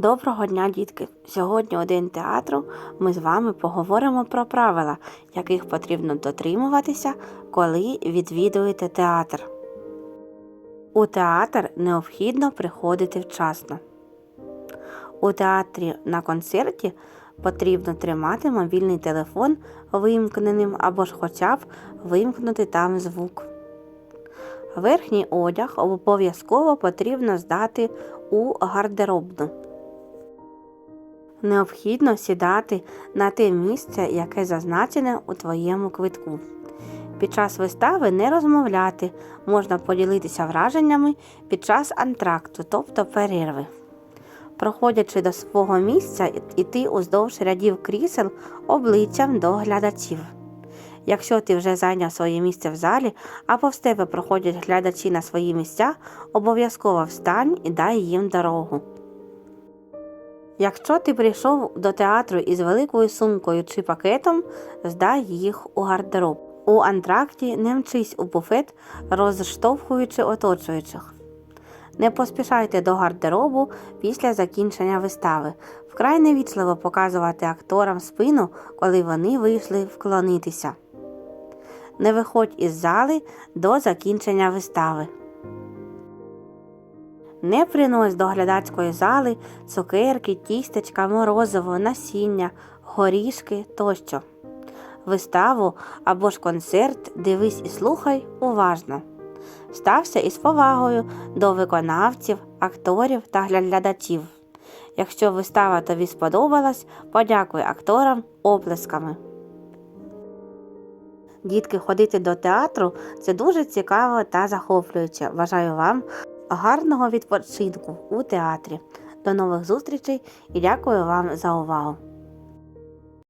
Доброго дня, дітки! Сьогодні у день театру ми з вами поговоримо про правила, яких потрібно дотримуватися, коли відвідуєте театр. У театр необхідно приходити вчасно. У театрі на концерті потрібно тримати мобільний телефон вимкненим або ж хоча б вимкнути там звук. Верхній одяг обов'язково потрібно здати у гардеробну. Необхідно сідати на те місце, яке зазначене у твоєму квитку. Під час вистави не розмовляти, можна поділитися враженнями під час антракту, тобто перерви. Проходячи до свого місця, іти уздовж рядів крісел обличчям до глядачів. Якщо ти вже зайняв своє місце в залі, а повз тебе проходять глядачі на свої місця, обов'язково встань і дай їм дорогу. Якщо ти прийшов до театру із великою сумкою чи пакетом, здай їх у гардероб. У антракті не мчись у буфет, розштовхуючи оточуючих. Не поспішайте до гардеробу після закінчення вистави. Вкрай невічливо показувати акторам спину, коли вони вийшли вклонитися. Не виходь із зали до закінчення вистави. Не принось до глядацької зали цукерки, тістечка, морозиво, насіння, горішки тощо. Виставу або ж концерт дивись і слухай уважно. Стався із повагою до виконавців, акторів та глядачів. Якщо вистава тобі сподобалась, подякуй акторам оплесками. Дітки, ходити до театру це дуже цікаво та захоплююче. Бажаю вам гарного відпочинку у театрі. До нових зустрічей і дякую вам за увагу!